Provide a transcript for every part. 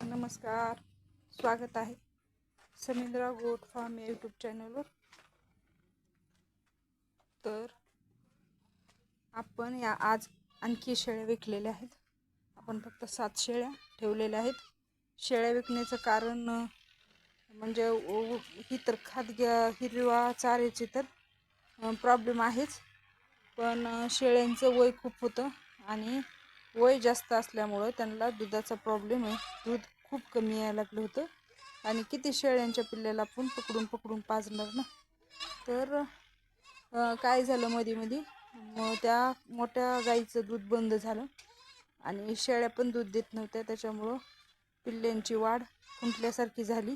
नमस्कार. स्वागत आहे समिंद्रा गोट फार्म या यूट्यूब चॅनलवर तर आपण या आज आणखी शेळ्या विकलेल्या आहेत. आपण फक्त सात शेळ्या ठेवलेल्या आहेत. शेळ्या विकण्याचं कारण म्हणजे ही तर खाद्य हिरवा चाऱ्याची तर प्रॉब्लेम आहेच. पण शेळ्यांचं वय खूप होतं आणि वय जास्त असल्यामुळं त्यांना दुधाचा प्रॉब्लेम आहे. दूध खूप कमी यायला लागलं होतं. आणि किती शेळ्यांच्या पिल्ल्याला आपण पकडून पकडून पाजणार ना? तर काय झालं मध्ये मध्ये मग त्या मोठ्या गाईचं दूध बंद झालं. आणि शेळ्या पण दूध देत नव्हत्या. त्याच्यामुळं पिल्ल्यांची वाढ खुंटल्यासारखी झाली.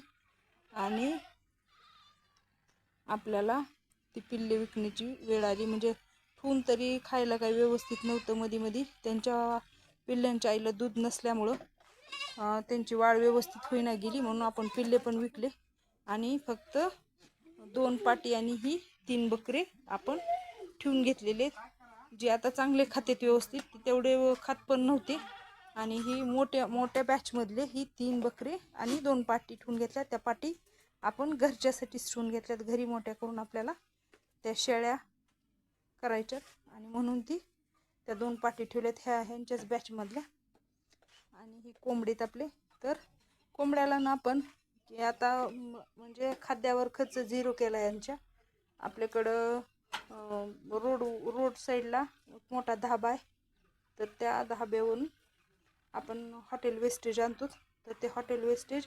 आणि आपल्याला ती पिल्ले विकण्याची वेळ आली. म्हणजे ठून तरी खायला काही व्यवस्थित नव्हतं मध्ये मध्ये त्यांच्या पिल्ल्यांच्या आईला दूध नसल्यामुळं त्यांची वाढ व्यवस्थित होईना गेली म्हणून आपण पिल्ले पण विकले. आणि फक्त दोन पाटी आणि ही तीन बकरे आपण ठेवून घेतलेले जे आता चांगले खातेत व्यवस्थित ते तेवढे खात पण नव्हते. आणि ही मोठ्या मोठ्या बॅचमधले ही तीन बकरे आणि दोन पाटी ठेवून घेतल्या. त्या पाटी आपण घरच्यासाठीच ठेवून घेतल्यात. घरी मोठ्या करून आपल्याला त्या शेळ्या करायच्यात. आणि म्हणून ती त्या दोन पाटी ठेवल्यात ह्या ह्यांच्याच बॅचमधल्या आणि ही कोंबडीत आपले. तर कोंबड्याला ना आपण की आता म्हणजे खाद्यावर खर्च झिरो केला यांच्या. आपल्याकडं रोड रोड साईडला मोठा धाबा आहे. तर त्या धाब्यावरून आपण हॉटेल वेस्टेज आणतो. तर ते हॉटेल वेस्टेज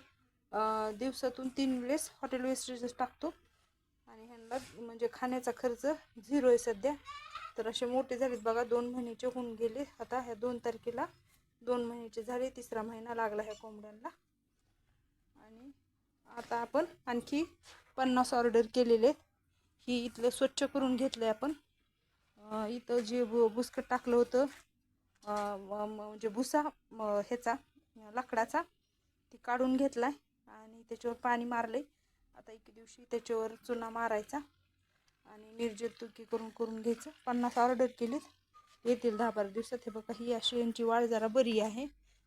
दिवसातून तीन वेळेस हॉटेल वेस्टेजच टाकतो. आणि ह्यांना म्हणजे खाण्याचा खर्च झिरो आहे सध्या. तर असे मोठे झालेत बघा दोन महिन्याचे होऊन गेले. आता ह्या दोन तारखेला दोन महिन्याचे झाले तिसरा महिना लागला ह्या कोंबड्यांना. आणि आता आपण आणखी पन्नास ऑर्डर केलेले आहेत. ही इथलं स्वच्छ करून घेतलं आहे आपण इथं जे बु बुसकट टाकलं होतं म्हणजे भुसा ह्याचा लाकडाचा ती काढून घेतला आहे आणि त्याच्यावर पाणी मारले आता एक दिवशी त्याच्यावर चुना मारायचा. आणि निर्जंतुकी करून करून घ्यायचं. पन्नास ऑर्डर केलीत. येतील दहा बारा दिवसात. हे बघा ही अशी यांची वाढ जरा बरी आहे.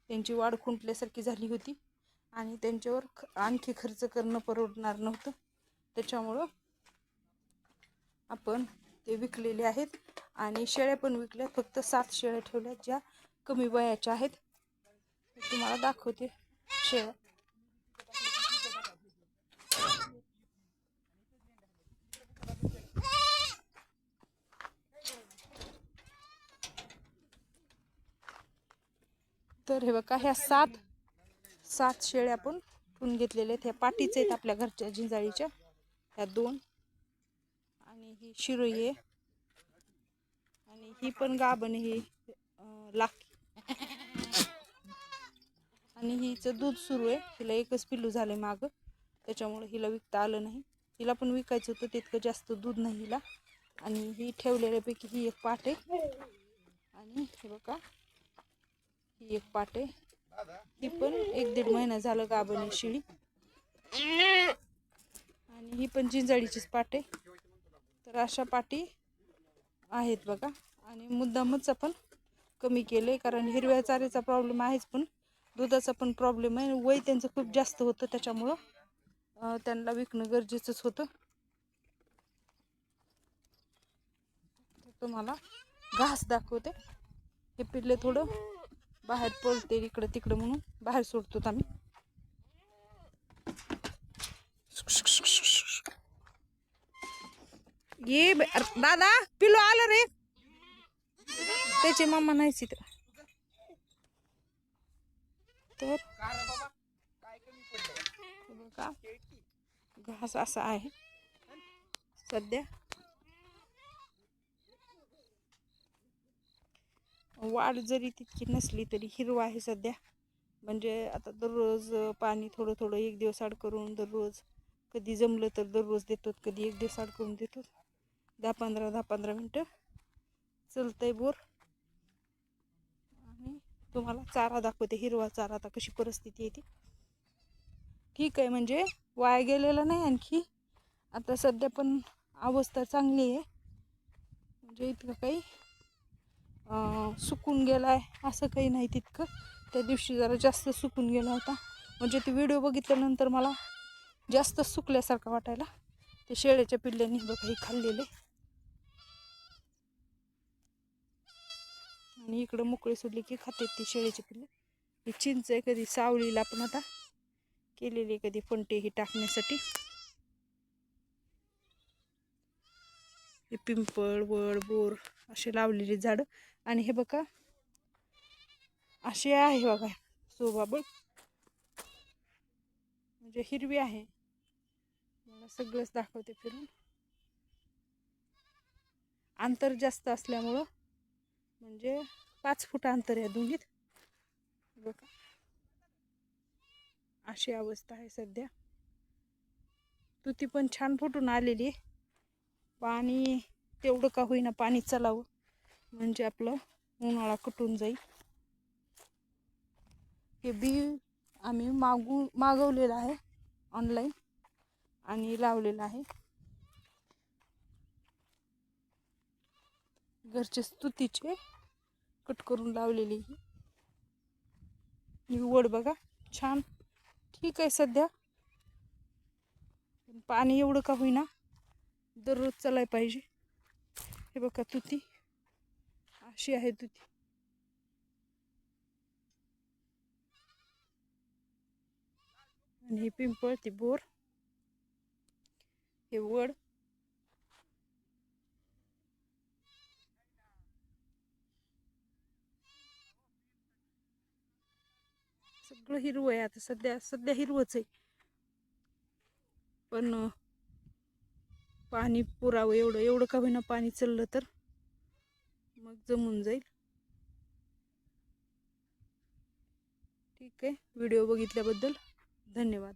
त्यांची वाढ खुंटल्यासारखी झाली होती. आणि त्यांच्यावर ख आणखी खर्च करणं परवडणार नव्हतं. त्याच्यामुळं आपण ते विकलेले आहेत. आणि शेळ्या पण विकल्या फक्त सात शेळ्या ठेवल्या ज्या कमी वयाच्या आहेत. तुम्हाला दाखवते शेळ्या. तर हे बघा ह्या सात सात शेळ्या आपण ठेवून घेतलेल्या आहेत. ह्या पाटीच आहेत आपल्या घरच्या जिंजाळीच्या. ह्या दोन. आणि ही शिरोई आहे. आणि ही पण गाभण आहे ही अं, लाख. आणि हिचं दूध सुरू आहे. हिला एकच पिल्लू झालं आहे मागं. त्याच्यामुळे हिला विकता आलं नाही. हिला पण विकायचं होतं तितकं जास्त दूध नाही हिला. आणि ही ठेवलेल्यापैकी ही एक पाट आहे. आणि हे बघा ही एक पाट. आहे ही पण एक दीड महिना झालं गाभण शिळी. आणि ही पण जिंजाळीचीच पाट. आहे तर अशा पाटी आहेत बघा. आणि मुद्दामच आपण कमी केले कारण हिरव्या चाऱ्याचा प्रॉब्लेम आहेच पण. दुधाचा पण प्रॉब्लेम आहे. वय त्यांचं खूप जास्त होतं त्याच्यामुळं त्यांना विकणं गरजेचंच होतं. तर तुम्हाला घास दाखवते. हे पिल्ले थोडं बाहेर पळते इकडं तिकडं म्हणून बाहेर सोडतो आम्ही. ये बे- अरे दादा पिलो आलं रे. त्याचे मामा नाही चित्र तर? का? घास असा आहे. सध्या? वाढ जरी तितकी नसली तरी हिरवा आहे सध्या. म्हणजे आता दररोज पाणी थोडं थोडं एक दिवस आड करून दररोज कधी जमलं तर दररोज देतो कधी एक दिवस आड करून देतो दहा पंधरा दहा पंधरा मिनटं. चलतंय बोर. आणि तुम्हाला चारा दाखवते हिरवा चारा. आता कशी परिस्थिती आहे ती. ठीक आहे म्हणजे वाया गेलेला नाही आणखी. आता सध्या पण अवस्था चांगली आहे. म्हणजे इतकं काही सुकून गेला आहे असं काही नाही तितकं. त्या दिवशी जरा जास्त सुकून गेला होता. म्हणजे ते व्हिडिओ बघितल्यानंतर मला जास्त सुकल्यासारखं वाटायला. ते शेळ्याच्या पिल्ल्यांनी बघा हे खाल्लेले. आणि इकडं मोकळी सोडली की खाते ती शेळीची पिल्ले. ही चिंच आहे कधी सावलीला पण आता. केलेली आहे कधी फंटे ही टाकण्यासाठी. हे पिंपळ वड बोर असे लावलेली झाडं. आणि हे बघा. अशी आहे बघा. सोबाबळ. म्हणजे हिरवी आहे. मला सगळंच दाखवते फिरून. अंतर जास्त असल्यामुळं म्हणजे पाच फूट अंतर आहे दोन्हीत. बघा. अशी अवस्था आहे सध्या. तुती पण छान फुटून आलेली पाणी तेवढं का होईना पाणी चलावं. म्हणजे आपलं उन्हाळा कटून जाईल? हे बी आम्ही मागू मागवलेलं आहे ऑनलाईन आणि लावलेलं आहे. घरचे स्तुतीचे कट करून लावलेली ही. निवड बघा छान. ठीक आहे सध्या. पाणी एवढं का होईना? दररोज चालाय पाहिजे. हे बघा तुती अशी आहे तुझी आणि हे पिंपळ ती बोर. हे वड. सगळं हिरवं आहे आता सध्या सध्या हिरवंच आहे. पण पाणी पुरावं एवढं एवढं का होईना पाणी चाललं तर? मग जमून जाईल. ठीक आहे. व्हिडिओ बघितल्याबद्दल धन्यवाद.